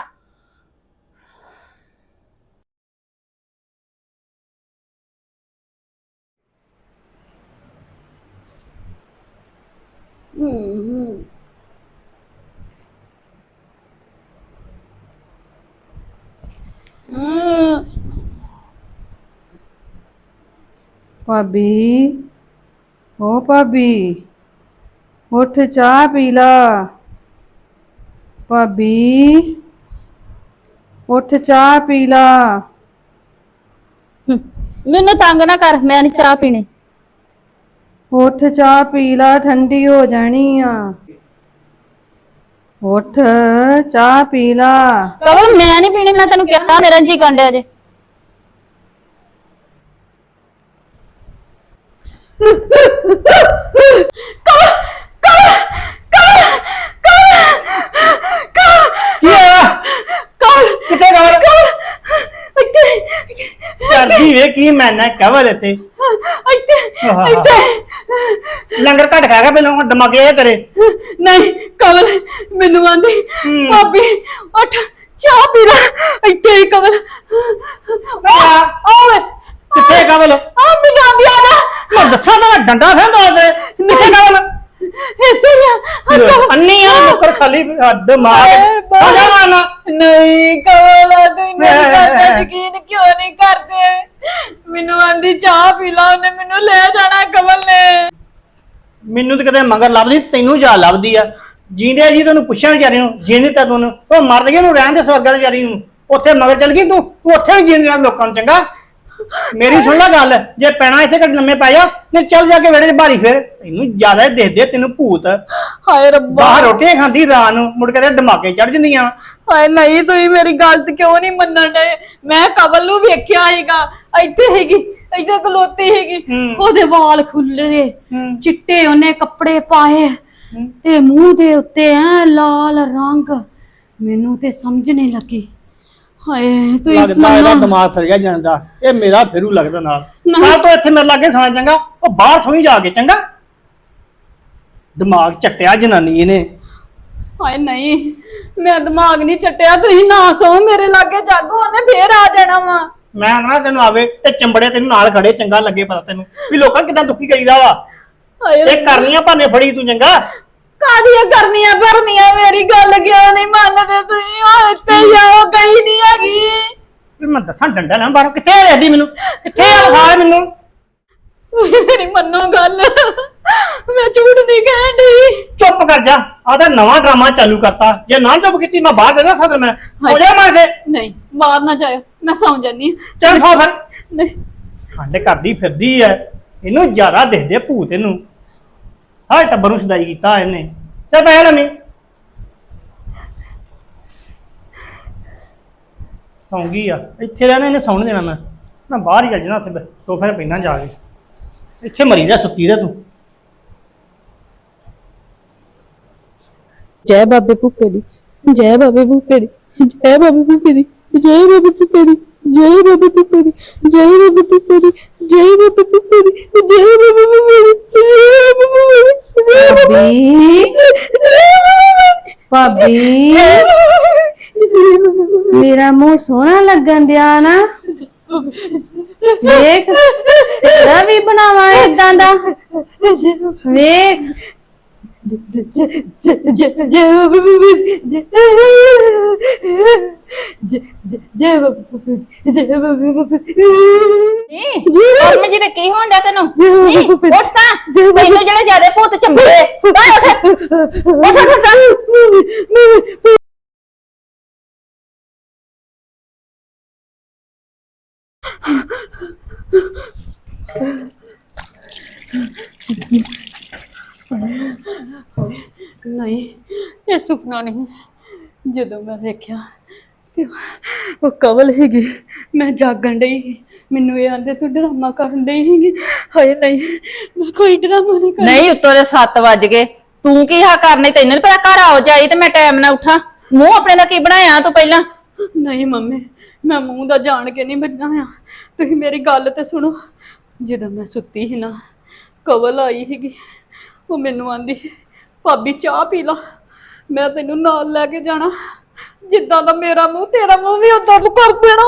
ਭਾਬੀ ਓ ਭਾਬੀ, ਉੱਠ, ਚਾਹ ਪੀ ਲਾ। ਭਾਬੀ, ਉੱਠ, ਚਾਹ ਪੀ ਲਾ। ਮੈਨੂੰ ਤੰਗ ਨਾ ਕਰ, ਮੈਂ ਨਹੀਂ ਚਾਹ ਪੀਣੀ। ਉੱਠ ਚਾਹ ਪੀ ਲਾ ਠੰਡੀ ਹੋ ਜਾਣੀ ਆ। ਉੱਠ ਚਾਹ ਪੀ ਲਾ ਕਵਲ ਮੈਂ ਨਹੀਂ ਪੀਣੀ ਮੈਂ ਤੈਨੂੰ ਕਿਹਾ ਮੇਰਾ ਜੀ ਕੰਡਿਆ ਜੇ। ਕੀ ਹੋਇਆ? ਕਿੱਥੇ ਕਵਲ ਕਰਦੀ ਵੇ ਕੀ ਮੈਂ ਨਾ ਕਵਲ ਇੱਥੇ। ਇੱਥੇ ਇੱਥੇ। ਲੰਗਰ ਘਟ ਖਾਗਾ ਪਹਿਲਾਂ ਹੁਣ ਦਿਮਾਗੇ ਆ ਤੇਰੇ ਨਹੀਂ ਕਮਲ ਮੈਨੂੰ ਆਂਦੀ ਭਾਬੀ ਉੱਠ ਚਾਹ ਪੀ ਲੈ। ਇੱਥੇ ਹੀ ਕਮਲ। ਓਏ ਕਿੱਥੇ ਕਬਲ ਆ ਮੈਨੂੰ ਆਂਦੀ ਆ ਨਾ। ਮੈਂ ਦੱਸਾਂ ਤਾਂ ਮੈਂ ਡੰਡਾ ਫੇਂਦਾ ਤੇ ਕਿੱਥੇ ਕਬਲ ਇੱਥੇ ਹੀ ਆ। ਆ ਅੰਨੀ ਆ ਨੌਕਰ ਖਾਲੀ ਦਿਮਾਗ। ਹਾਏ ਬਾ- ਸਾਜਾ ਮਾਰਨਾ। ਨਹੀਂ ਕਮਲ ਤੂੰ ਮੇਰੀ ਗੱਲ ਤੇ ਯਕੀਨ ਕਿਉਂ ਨਹੀਂ ਕਰਦੇ? ਆਂਦੀ ਚਾਹ ਪੀ ਲਾ ਉਹਨੇ ਮੈਨੂੰ ਲੈ ਜਾਣਾ ਕਮਲ ਨੇ। ਮੈਨੂੰ ਤਾਂ ਕਦੇ ਮਗਰ ਲੱਭਦੀ ਤੈਨੂੰ ਜਾ ਲੱਭਦੀ ਆ। ਜੀਂਦੇ ਜੀ ਤੈਨੂੰ ਪੁੱਛਿਆ ਵਿਚਾਰੀ ਨੂੰ ਜੀਂਦੇ ਤਾਂ ਤੈਨੂੰ। ਉਹ ਮਰ ਗਈ ਨੂੰ ਰਹਿਣ ਦੇ ਸਵਰਗਾਂ ਦੀ ਵਿਚਾਰੀ ਨੂੰ। ਉੱਥੇ ਮਗਰ ਚੱਲ ਗਈ ਤੂੰ ਤੂੰ ਉੱਥੇ ਵੀ ਆ ਲੋਕਾਂ ਨੂੰ ਚੰਗਾ? ਮੇਰੀ ਸੁਣ ਲੈ ਗੱਲ ਜੇ ਪੈਣਾ ਇੱਥੇ ਘੜ ਲੰਮੇ ਪੈ ਜਾ ਨਹੀਂ ਚੱਲ ਜਾ ਕੇ ਵਿਹੜੇ 'ਚ ਬਾਰੀ ਫੇਰ। ਤੈਨੂੰ ਜ਼ਿਆਦਾ ਦੇਖਦੇ ਤੈਨੂੰ ਭੂਤ। ਹਾਏ ਰੱਬਾ। ਬਾਹਰ ਰੋਟੀਆਂ ਖਾਂਦੀ ਰਾਤ ਨੂੰ ਮੁੜ ਕੇ ਤੇ ਦਿਮਾਗੇ ਚੜ ਜਾਂਦੀਆਂ। ਹਾਏ ਨਹੀਂ ਤੁਸੀਂ ਮੇਰੀ ਗੱਲ ਤੇ ਕਿਉਂ ਨਹੀਂ ਮੰਨਣ ਦੇ ਮੈਂ ਕਮਲ ਨੂੰ ਵੇਖਿਆ ਹੈਗਾ ਇੱਥੇ ਹੈਗੀ ਇੱਥੇ ਖਲੋਤੀ ਹੈਗੀ ਹੂੰ। ਉਹਦੇ ਵਾਲ ਖੁੱਲੇ ਹੂੰ। ਚਿੱਟੇ ਉਹਨੇ ਕੱਪੜੇ ਪਾਏ। ਤੇ ਮੂੰਹ ਦੇ ਉੱਤੇ ਐ ਲਾਲ ਰੰਗ ਮੈਨੂੰ ਤੇ ਸਮਝ ਨਹੀਂ ਲੱਗੀ। ਹਾਏ ਤੂੰ ਇਸ ਲੱਗਦਾ ਇਹਦਾ ਮੰਨੋ ਦਿਮਾਗ ਫਿਰ ਗਿਆ ਜਾਂਦਾ ਇਹ ਮੇਰਾ ਫੇਰੂ ਲੱਗਦਾ ਨਾਲ। ਨਹੀਂ। ਕੱਲ ਤੋਂ ਇੱਥੇ ਮੇਰੇ ਲਾਗੇ ਸੋਣਾ ਚੰਗਾ ਉਹ ਬਾਹਰ ਸੋਈ ਜਾ ਕੇ ਚੰਗਾ। ਦਿਮਾਗ ਚੱਟਿਆ ਜਨਾਨੀ ਇਹਨੇ। ਹਾਏ ਨਹੀਂ। ਮੈਂ ਦਿਮਾਗ ਨਹੀਂ ਚਟਿਆ ਤੁਸੀਂ ਨਾ ਸੋ ਮੇਰੇ ਲਾਗੇ ਜਾਗੋ ਉਹਨੇ ਫੇਰ ਆ ਜਾਣਾ ਵਾ। ਮੈਂ ਨਾ ਤੈਨੂੰ ਆਵੇ ਤੇ ਚੰਬੜੇ ਤੈਨੂੰ ਨਾਲ ਖੜੇ ਚੰਗਾ ਲੱਗੇ ਪਤਾ ਤੈਨੂੰ। ਵੀ ਲੋਕਾਂ ਕਿਦਾਂ ਦੁਖੀ ਕਰੀਦਾ ਵਾ? ਹਾਏ ਇਹ ਕਰਨੀਆਂ ਭਾਨੇ ਫੜੀ ਤੂੰ ਚੰਗਾ? ਕਾਦੀਆਂ ਕਰਨੀਆਂ ਭਰਨੀਆਂ? ਮੇਰੀ ਗੱਲ ਕਿਉਂ ਨਹੀਂ ਮੰਨਦੇ ਤੁਸੀਂ? ਉਹ ਇੱਥੇ ਹੀ ਆ ਉਹ ਗਈ ਨਹੀਂ ਹੈਗੀ। ਵੀ ਮੈਂ ਦੱਸਾਂ ਡੰਡਾ ਨਾ ਬਾਹਰੋਂ ਕਿੱਥੇ ਰਹਿਦੀ ਮੈਨੂੰ? ਕਿੱਥੇ ਆ ਵਿਖਾ ਮੈਨੂੰ? ਤੁਸੀਂ ਮੇਰੀ ਮੰਨੋ ਗੱਲ। ਮੈਂ ਝੂਠ ਨਹੀਂ ਕਹਿਣ ਡਈ। ਚੁੱਪ ਕਰ ਜਾ। ਆ ਤਾਂ ਨਵਾਂ ਡਰਾਮਾ ਚਾਲੂ ਕਰਤਾ। ਜੇ ਨਾ ਚੁੱਪ ਕੀਤੀ ਮੈਂ ਬਾਹਰ ਦੇਣਾ ਸਦਰ ਮੈਂ। ਹੋ ਜਾ ਮੈਂ ਤੇ ਨਹੀਂ ਬਾਹਰ ਨਾ ਜਾਇਓ ਮੈਂ ਸੌਂ ਜਾਨੀ ਆਂ। ਚੱਲ ਸੌ ਫਿਰ। ਨਹੀਂ। ਖੰਡ ਕਰਦੀ ਫਿਰਦੀ ਐ ਇਹਨੂੰ ਜ਼ਿਆਦਾ ਦਿਖਦੇ ਭੂਤ ਇਹਨੂੰ। ਸਾਰੇ ਟੱਬਰ ਨੂੰ ਸਦਾਈ ਕੀਤਾ ਇਹਨੇ। ਚੱਲ ਪੈ ਲੰਮੀ ਸੌਂਗੀ ਆ। ਇੱਥੇ ਰਹਿਣਾ ਇਹਨੇ ਸੌਣ ਦੇਣਾ ਮੈਂ। ਮੈਂ ਬਾਹਰ ਹੀ ਚੱਲ ਜਾਣਾ ਉੱਥੇ ਬੈ- ਸੋਫੇ ਤੇ ਪੈਣਾ ਜਾ ਕੇ। ਇੱਥੇ ਮਰੀ ਜਾ ਸੁੱਤੀ ਰਹਿ ਤੂੰ। ਜੈ ਬਾਬੇ ਭੁੱਪੇ ਦੀ ਜੈ ਬਾਬੇ ਭੁੱਪੇ ਦੀ। ਜੈ ਬਾਬਾ ਭੁੱਪੇ ਦੀ ਜੈ ਬਾਬੇ ਭੁੱਪੇ ਦੀ ਜੈ ਬਾਬੇ ਭੁੱਪੇ ਦੀ ਜੈ ਬਾਬੇ ਭੁੱਪੇ ਦੀ ਜੈ ਬਾਬੇ ਭੁੱਪੇ ਦੀ ਜੈ ਬਾਬੇ ਭੁੱਪੇ ਦੀ ਜੈ ਬਾਬੇ ਭੁੱਪੇ ਦੀ ਭਾਬੀ। ਮੇਰਾ ਮੂੰਹ ਸੋਹਣਾ ਲੱਗਣ ਦਿਆ ਨਾ। ਵੇਖ, ਤੇਰਾ ਵੀ ਬਣਾਵਾ ਇਦਾਂ ਦਾ। ਵੇਖ। ਨਹੀਂ ਕੰਮ ਜਿਹਦਾ ਕੀ ਹੁੰਦਾ ਤੈਨੂੰ? ਨਹੀਂ ਉੱਠ ਤਾਂ। ਤੈਨੂੰ ਜਿਹੜੇ ਜ਼ਿਆਦਾ ਭੂਤ ਚੰਬੇ ਤਾਂ ਉੱਠ। ਉੱਠ ਉੱਠ ਤਾਂ ਨਹੀਂ ਇਹ ਸੁਪਨਾ ਨਹੀਂ। ਜਦੋਂ ਮੈਂ ਵੇਖਿਆ ਤੇ ਉਹ ਕਵਲ ਹੈਗੀ ਮੈਂ ਜਾਗਣ ਡਈ। ਮੈਨੂੰ ਇਹ ਆਂਦੇ ਤੂੰ ਡਰਾਮਾ ਕਰਨ ਡਈ ਹੈਗੀ ਹਾਏ ਨਹੀਂ ਮੈਂ ਕੋਈ ਡਰਾਮਾ ਨਹੀਂ ਕਰਨਾ। ਨਹੀਂ ਉੱਤੋਂ ਦੇ 7 ਵੱਜ ਗਏ। ਤੂੰ ਕੀ ਹਾ ਕਰਨੇ ਤੈਨੂੰ ਨੀ ਪਤਾ ਘਰ ਆਓ ਜਾਈ ਤੇ ਮੈਂ ਟਾਈਮ ਨਾਲ ਉਠਾਂ। ਮੂੰਹ ਆਪਣੇ ਦਾ ਕੀ ਬਣਾਇਆ ਤੂੰ ਪਹਿਲਾਂ? ਨਹੀਂ ਮੰਮੀ ਮੈਂ ਮੂੰਹ ਦਾ ਜਾਣ ਕੇ ਨਹੀਂ ਬਣਾਇਆ ਤੁਸੀਂ ਮੇਰੀ ਗੱਲ ਤੇ ਸੁਣੋ। ਜਦੋਂ ਮੈਂ ਸੁੱਤੀ ਸੀ ਨਾ ਕਵਲ ਆਈ ਸੀਗੀ। ਉਹ ਮੈਨੂੰ ਆਂਦੀ ਭਾਬੀ ਚਾਹ ਪੀ ਲਾ ਮੈਂ ਤੈਨੂੰ ਨਾਲ ਲੈ ਕੇ ਜਾਣਾ। ਜਿੱਦਾਂ ਦਾ ਮੇਰਾ ਮੂੰਹ ਤੇਰਾ ਮੂੰਹ ਵੀ ਉਦਾਂ ਤੂੰ ਕਰ ਦੇਣਾ।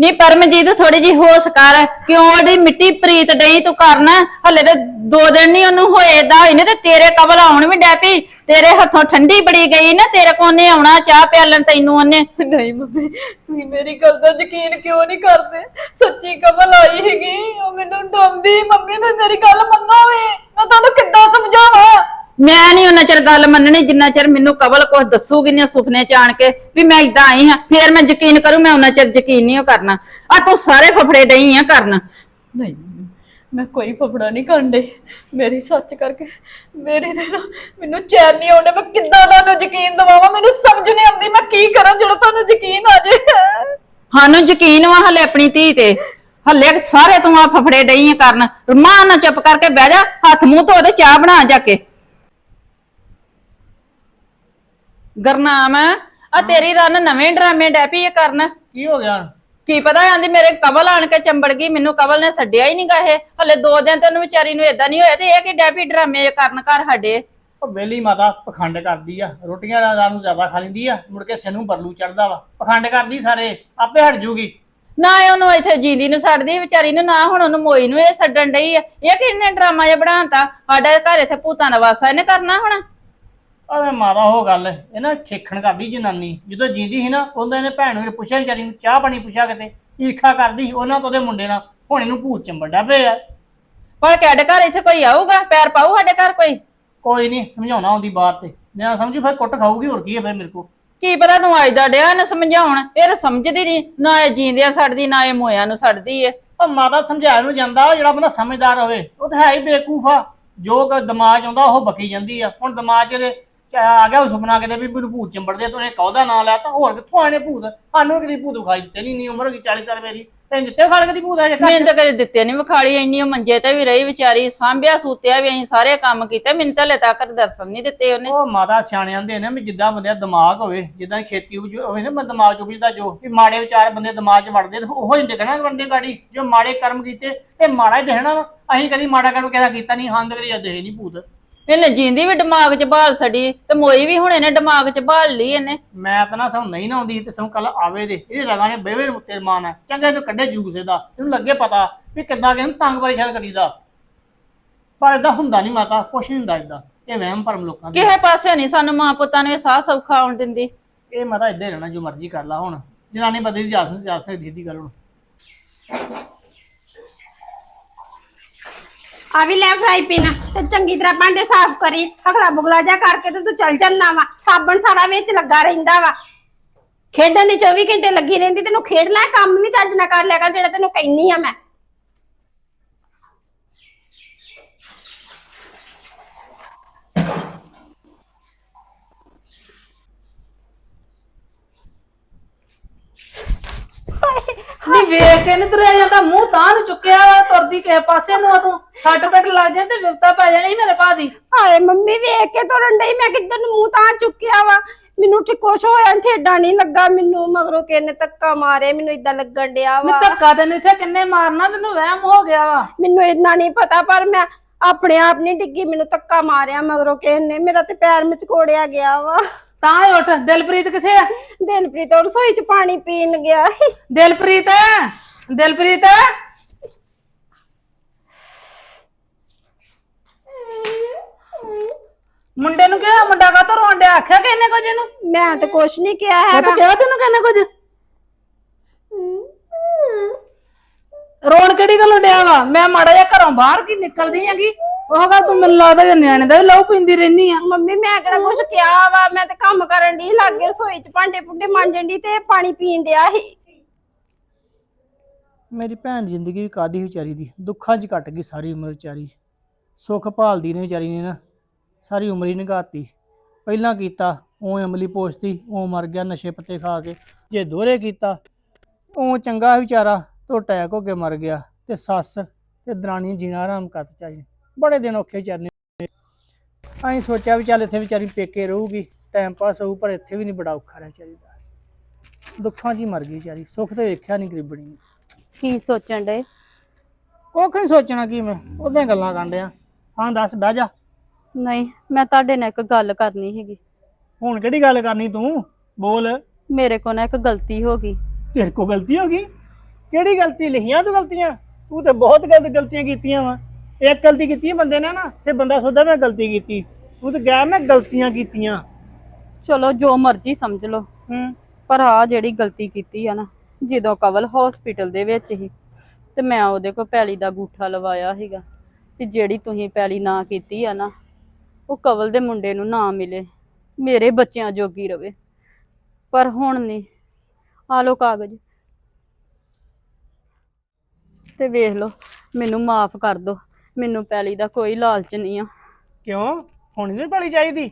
ਨਹੀਂ ਪਰਮਜੀਤ ਥੋੜੀ ਜੀ ਹੋਸ਼ ਕਰ। ਕਿਉਂ ਉਹਦੀ ਮਿੱਟੀ ਪ੍ਰੀਤ ਡਈ ਤੂੰ ਕਰਨ? ਹਲੇ ਤੇ ਦੋ ਦਿਨ ਨਹੀਂ ਉਹਨੂੰ ਹੋਏ ਦਾ ਇਹਨੇ ਤੇ ਤੇਰੇ ਕਬਲ ਆਉਣ ਵੀ ਡੈ ਪਈ। ਤੇਰੇ ਹੱਥੋਂ ਠੰਡੀ ਬੜੀ ਗਈ ਨਾ ਤੇਰੇ ਕੋਲ ਨੇ ਆਉਣਾ ਚਾਹ ਪਿਆਲਣ ਤੈਨੂੰ ਉਹਨੇ। ਨਹੀਂ ਮੰਮੀ ਤੁਸੀਂ ਮੇਰੀ ਗੱਲ ਦਾ ਯਕੀਨ ਕਿਉਂ ਨਹੀਂ ਕਰਦੇ? ਸੱਚੀ ਕਮਲ ਆਈ ਹੈਗੀ ਉਹ ਮੈਨੂੰ ਡਰਾਉਂਦੀ ਮੰਮੀ ਤੇ ਮੇਰੀ ਗੱਲ ਮੰਨੋ ਵੀ ਮੈਂ ਤੁਹਾਨੂੰ ਕਿੱਦਾਂ ਸਮਝਾਵਾਂ? ਮੈਂ ਨਹੀਂ ਉਹਨਾਂ ਚਿਰ ਗੱਲ ਮੰਨਣੀ ਜਿੰਨਾ ਚਿਰ ਮੈਨੂੰ ਕਬਲ ਕੁਝ ਦੱਸੂਗੀ ਨਹੀਂ ਸੁਪਨੇ ਚ ਆਣ ਕੇ ਵੀ ਮੈਂ ਇਦਾਂ ਆਈ ਹਾਂ ਫੇਰ ਮੈਂ ਯਕੀਨ ਕਰੂੰ ਮੈਂ ਉਹਨਾਂ ਚਿਰ ਯਕੀਨ ਨਹੀਂ ਕਰਨਾ। ਆ ਤੂੰ ਸਾਰੇ ਫਫੜੇ ਡਈ ਆ ਕਰਨ। ਨਹੀਂ ਮੈਂ ਕੋਈ ਫਫੜਾ ਨਹੀਂ ਕਰਨ ਡਈ। ਮੇਰੀ ਸੱਚ ਕਰਕੇ ਮੇਰੀ ਤੇ ਮੈਨੂੰ ਚੈਨ ਨਹੀਂ ਆਉਂਦਾ ਮੈਂ ਕਿੱਦਾਂ ਤੁਹਾਨੂੰ ਯਕੀਨ ਦਿਵਾਵਾਂ? ਮੈਨੂੰ ਸਮਝ ਨਹੀਂ ਆਉਂਦੀ ਮੈਂ ਕੀ ਕਰਾਂ ਜਿਹੜਾ ਤੁਹਾਨੂੰ ਯਕੀਨ ਆ ਜਾਏ। ਸਾਨੂੰ ਯਕੀਨ ਵਾ ਹਲੇ ਆਪਣੀ ਧੀ ਤੇ। ਹਲੇ ਸਾਰੇ ਤੂੰ ਆ ਫਫੜੇ ਡਈ ਆ ਕਰਨ। ਰਮਾਨ ਨਾਲ ਚੁੱਪ ਕਰਕੇ ਬਹਿ ਜਾ ਹੱਥ ਮੂੰਹ ਧੋ ਤੇ ਚਾਹ ਬਣਾ ਜਾ ਕੇ। ਗਰਨਾਮ ਆ ਤੇਰੀ ਰਨ ਨਵੇਂ ਡਰਾਮੇ ਡੈ ਪਈ ਇਹ ਕਰਨ। ਕੀ ਹੋ ਗਿਆ? ਕੀ ਪਤਾ ਆਂਦੀ ਮੇਰੇ ਕਵਲ ਆਣ ਕੇ ਚੰਬੜ ਗਈ ਮੈਨੂੰ ਕਵਲ ਨੇ ਛੱਡਿਆ ਹੀ ਨਹੀਂ ਗਾ ਇਹ। ਹਲੇ ਦੋ ਦਿਨ ਤੇ ਉਹਨੂੰ ਵਿਚਾਰੀ ਨੂੰ ਏਦਾਂ ਨਹੀਂ ਹੋਇਆ ਤੇ ਇਹ ਕਿ ਡੈਪੀ ਡਰਾਮੇ ਕਰਨ ਘਰ ਸਾਡੇ। ਉਹ ਵੇਲੀ ਮਾਤਾ ਪਖੰਡ ਕਰਦੀ ਆ ਰੋਟੀਆਂ ਰਾਤ ਨੂੰ ਜ਼ਿਆਦਾ ਖਾ ਲੈਂਦੀ ਆ ਮੁੜ ਕੇ ਸਿਰ ਨੂੰ ਬਰਲੂ ਚੜਦਾ ਵਾ। ਪਖੰਡ ਕਰਦੀ ਸਾਰੇ ਆਪੇ ਹਟ ਜੂਗੀ। ਨਾ ਇਹ ਉਹਨੂੰ ਇੱਥੇ ਜੀਂਦੀ ਨੂੰ ਛੱਡਦੀ ਵਿਚਾਰੀ ਨੂੰ ਨਾ ਹੁਣ ਉਹਨੂੰ ਮੋਈ ਨੂੰ ਇਹ ਛੱਡਣ ਡਈ ਆ। ਇਹ ਕਿੰਨੇ ਡਰਾਮਾ ਜਿਹਾ ਬਣਾਤਾ? ਸਾਡੇ ਘਰ ਇੱਥੇ ਭੂਤਾਂ ਦਾ ਵਾਸਾ ਇਹਨੇ ਕਰਨਾ ਹੁਣ? ਆਵੇ ਮਾਤਾ ਉਹ ਗੱਲ ਇਹ ਨਾ ਖੇਖਣ ਕਰਦੀ ਜਨਾਨੀ। ਜਦੋਂ ਜੀਂਦੀ ਸੀ ਨਾ ਉਹਦੇ ਨੇ ਭੈਣ ਨੂੰ ਪੁੱਛਿਆ ਵਿਚਾਰੀ ਨੂੰ ਚਾਹ ਪਾਣੀ ਪੁੱਛਿਆ ਕਿਤੇ? ਈਰਖਾ ਕਰਦੀ ਸੀ ਉਹਨਾਂ ਤੋਂ ਉਹਦੇ ਮੁੰਡੇ ਨਾਲ। ਹੁਣ ਇਹਨੂੰ ਭੂਤ ਚੰਬੜਾ ਪਿਆ ਪਰ ਸਾਡੇ ਘਰ ਇੱਥੇ ਕੋਈ ਆਊਗਾ? ਪੈਰ ਪਾਊ ਸਾਡੇ ਘਰ ਕੋਈ? ਕੋਈ ਨਹੀਂ ਸਮਝਾਉਣਾ ਆਉਂਦੀ ਬਾਹਰ ਤੇ। ਨਾ ਸਮਝੂ ਫਿਰ ਕੁੱਟ ਖਾਊਗੀ ਹੋਰ ਕੀ ਹੈ ਫਿਰ ਮੇਰੇ ਕੋ ਕੀ ਪਤਾ ਤੂੰ ਅੱਜ ਡਿਆ ਨਾ ਸਮਝਾਉਣ? ਇਹ ਤਾਂ ਸਮਝਦੀ ਨਹੀਂ। ਨਾ ਇਹ ਜੀਂਦਿਆਂ ਛੱਡਦੀ ਨਾ ਇਹ ਮੋਇਆਂ ਨੂੰ ਛੱਡਦੀ ਏ। ਉਹ ਮਾਤਾ ਸਮਝਾਇਆ ਨੂੰ ਜਾਂਦਾ ਜਿਹੜਾ ਬੰਦਾ ਸਮਝਦਾਰ ਹੋਵੇ, ਉਹ ਤਾਂ ਹੈ ਹੀ ਬੇਕੂਫਾ। ਜੋ ਕ ਦਿਮਾਗ 'ਚ ਆਉਂਦਾ, ਉਹ ਬਕੀ ਜਾਂਦੀ ਆ। ਹੁਣ ਦਿਮਾਗ 'ਚ ਇਹਦੇ ਆ ਗਿਆ ਉਹ ਸੁਪਨਾ ਕਿਤੇ ਵੀ ਮੈਨੂੰ ਭੂਤ ਚੰਬੜਦੇ ਤੂੰ ਇਹ ਕਹਦਾ ਨਾਂ ਲਿਆ ਤਾਂ ਹੋਰ ਕਿੱਥੋਂ ਆਣੇ ਭੂਤ? ਸਾਨੂੰ ਕਦੀ ਭੂਤ ਵਿਖਾਈ ਦਿੱਤੇ ਨਹੀਂ ਇੰਨੀ ਉਮਰ ਹੋ ਗਈ 40 ਸਾਲ ਮੇਰੀ। ਤੈਨੂੰ ਦਿੱਤੇ ਖਾਲ ਕਦੀ ਭੂਤ ਆ ਜੇ ਮੈਨੂੰ ਤਾਂ ਕਦੇ ਦਿੱਤੇ ਨਹੀਂ ਵਿਖਾਲੀ ਇੰਨੀ ਉਹ ਮੰਜੇ ਤੇ ਵੀ ਰਹੀ ਵਿਚਾਰੀ ਸਾਂਭਿਆ ਸੂਤਿਆ ਵੀ ਅਸੀਂ ਸਾਰੇ ਕੰਮ ਕੀਤੇ ਮੈਨੂੰ ਤਾਂ ਹਲੇ ਤੱਕ ਦਰਸ਼ਨ ਨਹੀਂ ਦਿੱਤੇ ਉਹਨੇ। ਉਹ ਮਾਤਾ ਸਿਆਣਿਆਂ ਦੇ ਨੇ ਵੀ ਜਿੱਦਾਂ ਬੰਦੇ ਦਾ ਦਿਮਾਗ ਹੋਵੇ ਜਿੱਦਾਂ ਖੇਤੀ ਉਪਜ ਹੋਵੇ ਨਾ ਮੈਂ ਦਿਮਾਗ ਚ ਉਪਜਦਾ ਜੋ ਵੀ ਮਾੜੇ ਵਿਚਾਰ ਬੰਦੇ ਦਿਮਾਗ ਚ ਵੜਦੇ ਤੇ ਉਹੋ ਹੀ ਦਿਖਣਾ ਬੰਦੇ ਗਾੜੀ ਜੋ ਮਾੜੇ ਕਰਮ ਕੀਤੇ ਤੇ ਮਾੜਾ ਹੀ ਦਿਖਣਾ ਅਸੀਂ ਕਦੀ ਮਾੜਾ ਕਰਮ ਕਿਹਦਾ ਕੀਤਾ ਨਹੀਂ ਹਾਂ ਤੇ ਕਦੀ ਦੇਖ ਨਹੀਂ ਭੂਤ। ਇਹਨੇ ਜੀਂਦੀ ਵੀ ਦਿਮਾਗ 'ਚ ਬਾਲ ਛੜੀ ਤੇ ਮੋਈ ਵੀ ਹੁਣ ਇਹਨੇ ਦਿਮਾਗ 'ਚ ਬਾਲ ਲਈ ਇਹਨੇ। ਮੈਂ ਤਾਂ ਨਾ ਸਭ ਨਹੀਂ ਨਾ ਆਉਂਦੀ ਤੇ ਸਭ ਕੱਲ ਆਵੇ ਦੇ। ਇਹ ਰਗਾਂ ਨੇ ਬੇਵੇ ਮੁੱਤੇ ਮਾਨ ਹੈ ਚੰਗਾ ਇਹਨੂੰ ਕੱਢੇ ਜੂਸੇ ਦਾ ਇਹਨੂੰ ਲੱਗੇ ਪਤਾ ਵੀ ਕਿੱਦਾਂ ਕਿ ਇਹਨੂੰ ਤੰਗ ਪਰੇਸ਼ਾਨ ਕਰੀਦਾ। ਪਰ ਏਦਾਂ ਹੁੰਦਾ ਨਹੀਂ ਮਾਤਾ ਕੁਛ ਨਹੀਂ ਹੁੰਦਾ ਏਦਾਂ। ਇਹ ਵਹਿਮ ਭਰਮ ਲੋਕਾਂ ਦੇ। ਕਿਸੇ ਪਾਸੇ ਨਹੀਂ ਸਾਨੂੰ ਮਾਂ ਪੁੱਤਾਂ ਨੇ ਸਾਹ ਸੌਖਾ ਆਉਣ ਦਿੰਦੀ। ਇਹ ਮਾਤਾ ਏਦਾਂ ਹੀ ਰਹਿਣਾ ਜੋ ਮਰਜ਼ੀ ਕਰ ਲਾ ਹੁਣ। ਜਨਾਨੀ ਬਦਲੀ ਜਾ ਸਕਦੀ ਜਾ ਸਕਦੀ ਦੀ ਗੱਲ ਹੁਣ ਆ ਵੀ ਲੈ ਫਰਾਈ ਪੈਨ ਤੇ ਚੰਗੀ ਤਰ੍ਹਾਂ ਭਾਂਡੇ ਸਾਫ਼ ਕਰੀ ਅਗਲਾ ਬੁਗਲਾ ਜਾ ਕਰਕੇ ਤੇ ਤੂੰ ਚੱਲ ਚੱਲਣਾ ਵਾ। ਸਾਬਣ ਸਾਰਾ ਵਿੱਚ ਲੱਗਾ ਰਹਿੰਦਾ ਵਾ। ਖੇਡਣ ਦੀ 24 ਘੰਟੇ ਲੱਗੀ ਰਹਿੰਦੀ ਤੈਨੂੰ ਖੇਡਣਾ ਹੈ, ਕੰਮ ਵੀ ਚੱਜ ਨਾ ਕਰ ਲਿਆ ਕਰ ਜਿਹੜਾ ਤੈਨੂੰ ਕਹਿਨੀ ਆ ਮੈਂ। ਨਹੀਂ ਵੇਖ ਕੇ ਨੀ ਤੁਰਿਆ ਜਾਂਦਾ ਮੂੰਹ ਤਾਂ ਨੂੰ ਚੁੱਕਿਆ ਵਾ ਤੁਰਦੀ ਕਿਸੇ ਪਾਸੇ ਨੂੰ ਆ ਤੂੰ। ਸੱਟ ਪੇਟ ਲੱਗ ਤੇ ਵਿਪਤਾ ਪੈ ਜਾਣੀ ਮੇਰੇ ਭਾ ਦੀ। ਹਾਏ ਮੰਮੀ ਵੇਖ ਕੇ ਤੁਰਨ ਡਈ ਮੈਂ ਕਿੱਧਰ ਨੂੰ ਮੂੰਹ ਤਾਂ ਚੁੱਕਿਆ ਵਾ। ਮੈਨੂੰ ਠੀ ਕੁਛ ਹੋਇਆ ਠੇਡਾ ਨਹੀਂ ਲੱਗਾ ਮੈਨੂੰ ਮਗਰੋਂ ਕਿਨੇ ਧੱਕਾ ਮਾਰੇ ਮੈਨੂੰ ਇਦਾਂ ਲੱਗਣ ਡਿਆ ਵਾ। ਧੱਕਾ ਤੈਨੂੰ ਇੱਥੇ ਕਿੰਨੇ ਮਾਰਨਾ ਤੈਨੂੰ ਵਹਿਮ ਹੋ ਗਿਆ ਵਾ। ਮੈਨੂੰ ਇੰਨਾ ਨਹੀਂ ਪਤਾ ਪਰ ਮੈਂ ਆਪਣੇ ਆਪ ਨਹੀਂ ਡਿੱਗੀ ਮੈਨੂੰ ਧੱਕਾ ਮਾਰਿਆ ਮਗਰੋਂ ਕਿਸੇ ਨੇ ਮੇਰਾ ਤੇ ਪੈਰ ਵਿੱਚ ਕੋੜਿਆ ਗਿਆ ਵਾ। ਤਾਂ ਹੀ ਉੱਠ। ਦਿਲਪ੍ਰੀਤ ਕਿੱਥੇ ਆ? ਦਿਲਪ੍ਰੀਤ ਉਹ ਰਸੋਈ ਚ ਪਾਣੀ ਪੀਣ ਗਿਆ। ਦਿਲਪ੍ਰੀਤ ਦਿਲਪ੍ਰੀਤ। ਮੁੰਡੇ ਨੂੰ ਕਿਹਾ ਮੁੰਡਾ ਕਾ ਤੋਂ ਰੋਂਡਿਆ ਆਖਿਆ ਕਿ ਇਹਨੇ ਕੁਝ ਇਹਨੂੰ ਮੈਂ ਤੇ ਕੁਛ ਨਹੀਂ ਕਿਹਾ ਹੈਗਾ ਤਾਂ ਕਿਹਾ ਤੈਨੂੰ ਕਹਿੰਦੇ ਕੁਝ ਰੋਣ ਕਿਹੜੀ ਗੱਲੋਂ ਡਿਆ ਵਾ? ਮੈਂ ਮਾੜਾ ਜਿਹਾ ਘਰੋਂ ਬਾਹਰ ਕੀ ਨਿਕਲਦੀ ਹੈਗੀ? ਉਹ ਗੱਲ ਤੂੰ ਮੈਨੂੰ ਲੱਗਦਾ ਜੇ ਨਿਆਣੇ ਦਾ ਵੀ ਲਹੂ ਪੀਂਦੀ ਰਹਿਨੀ ਆ। ਮੰਮੀ ਮੈਂ ਕਿਹੜਾ ਕੁਛ ਕਿਹਾ ਵਾ? ਮੈਂ ਤੇ ਕੰਮ ਕਰਨ ਦੀ ਲੱਗੇ ਰਸੋਈ ਚ ਭਾਂਡੇ ਭੁੰਡੇ ਮਾਂਜਣ ਦੀ ਤੇ ਪਾਣੀ ਪੀਣ ਡਿਆ ਸੀ। ਮੇਰੀ ਭੈਣ ਜ਼ਿੰਦਗੀ ਵੀ ਕਾਦੀ ਵਿਚਾਰੀ ਦੀ? ਦੁੱਖਾਂ 'ਚ ਕੱਟ ਗਈ ਸਾਰੀ ਉਮਰ ਵਿਚਾਰੀ। ਸੁੱਖ ਭਾਲਦੀ ਨੇ ਵਿਚਾਰੀ ਨੇ ਨਾ। ਸਾਰੀ ਉਮਰ ਹੀ ਨਿਗਾਤੀ ਪਹਿਲਾਂ ਕੀਤਾ ਉਹ ਅਮਲੀ ਪੋਸਤੀ ਉਹ ਮਰ ਗਿਆ ਨਸ਼ੇ ਪੱਤੇ ਖਾ ਕੇ। ਜੇ ਦੋਹਰੇ ਕੀਤਾ ਉਹ ਚੰਗਾ ਵਿਚਾਰਾ ਤੋਂ ਅਟੈਕ ਹੋ ਕੇ ਮਰ ਗਿਆ। ਤੇ ਸੱਸ ਤੇ ਦਰਾਣੀ ਜੀਣਾ ਆਰਾਮ ਕਰਤ ਚਾਹੀ ਬੜੇ ਦਿਨ ਔਖੇ ਚੱਲਨੇ ਅਸੀਂ ਸੋਚਿਆ ਵੀ ਚੱਲ ਇੱਥੇ ਵਿਚਾਰੀ ਪੇਕੇ ਰਹੂਗੀ ਟਾਈਮ ਪਾਸ ਹੋਊ ਪਰ ਇੱਥੇ ਵੀ ਨਹੀਂ ਬੜਾ ਔਖਾ ਰਿਹਾ ਵਿਚਾਰੀ ਦਾ ਦੁੱਖਾਂ 'ਚ ਹੀ ਮਰ ਗਈ ਵਿਚਾਰੀ ਸੁੱਖ ਤੇ ਵੇਖਿਆ ਨਹੀਂ ਗਰੀਬਣੀ ਨੇ। ਕੀ ਸੋਚਣ ਡੇ ਕੁੱਖ ਨਹੀਂ ਸੋਚਣਾ ਕੀ ਮੈਂ ਉਹਦੀਆਂ ਗੱਲਾਂ ਕਾਂਡਿਆ ਹਾਂ ਦੱਸ ਬਹਿ ਜਾ। ਨਹੀਂ ਮੈਂ ਤੁਹਾਡੇ ਨਾਲ ਇੱਕ ਗੱਲ ਕਰਨੀ ਹੈਗੀ ਹੁਣ ਕਿਹੜੀ ਗੱਲ ਕਰਨੀ ਤੂੰ? ਬੋਲ। ਮੇਰੇ ਕੋਲ ਨਾ ਇੱਕ ਗਲਤੀ ਹੋ ਗਈ। ਤੇਰੇ ਕੋ ਗਲਤੀ ਹੋ ਗਈ? ਕਿਹੜੀ ਗਲਤੀ? ਲਿਖੀਆਂ ਤੂੰ ਗਲਤੀਆਂ? ਤੂੰ ਤੇ ਬਹੁਤ ਗਲਤ ਗਲਤੀਆਂ ਕੀਤੀਆਂ ਵਾ। ਇੱਕ ਗਲਤੀ ਕੀਤੀ ਬੰਦੇ ਨੇ ਨਾ ਤੇ ਬੰਦਾ ਸੋਚਦਾ ਮੈਂ ਗਲਤੀ ਕੀਤੀ। ਤੂੰ ਤੇ ਗਿਆ ਮੈਂ ਗਲਤੀਆਂ ਕੀਤੀਆਂ। ਚਲੋ ਜੋ ਮਰਜ਼ੀ ਸਮਝ ਲਓ। ਹੂੰ। ਪਰ ਆ ਜਿਹੜੀ ਗਲਤੀ ਕੀਤੀ ਆ ਨਾ ਜਦੋਂ ਕਵਲ ਹਸਪੀਟਲ ਦੇ ਵਿੱਚ ਹੀ ਤੇ ਮੈਂ ਉਹਦੇ ਕੋਲ ਪੈਲੀ ਦਾ ਗੂਠਾ ਲਵਾਇਆ ਸੀਗਾ ਤੇ ਜਿਹੜੀ ਤੁਸੀਂ ਪੈਲੀ ਨਾ ਕੀਤੀ ਆ ਨਾ ਉਹ ਕਵਲ ਦੇ ਮੁੰਡੇ ਨੂੰ ਨਾ ਮਿਲੇ ਮੇਰੇ ਬੱਚਿਆਂ ਜੋਗੀ ਰਵੇ। ਪਰ ਹੁਣ ਨਹੀਂ। ਆ ਲੋ ਕਾਗਜ਼। ਤੇ ਵੇਖ ਲਓ ਮੈਨੂੰ ਮਾਫ ਕਰ ਦਿਓ। ਮੈਨੂੰ ਪੈਲੀ ਦਾ ਕੋਈ ਲਾਲਚ ਨਹੀਂ ਆ। ਕਿਉਂ? ਹੁਣ ਨਹੀਂ ਪੈਲੀ ਚਾਹੀਦੀ?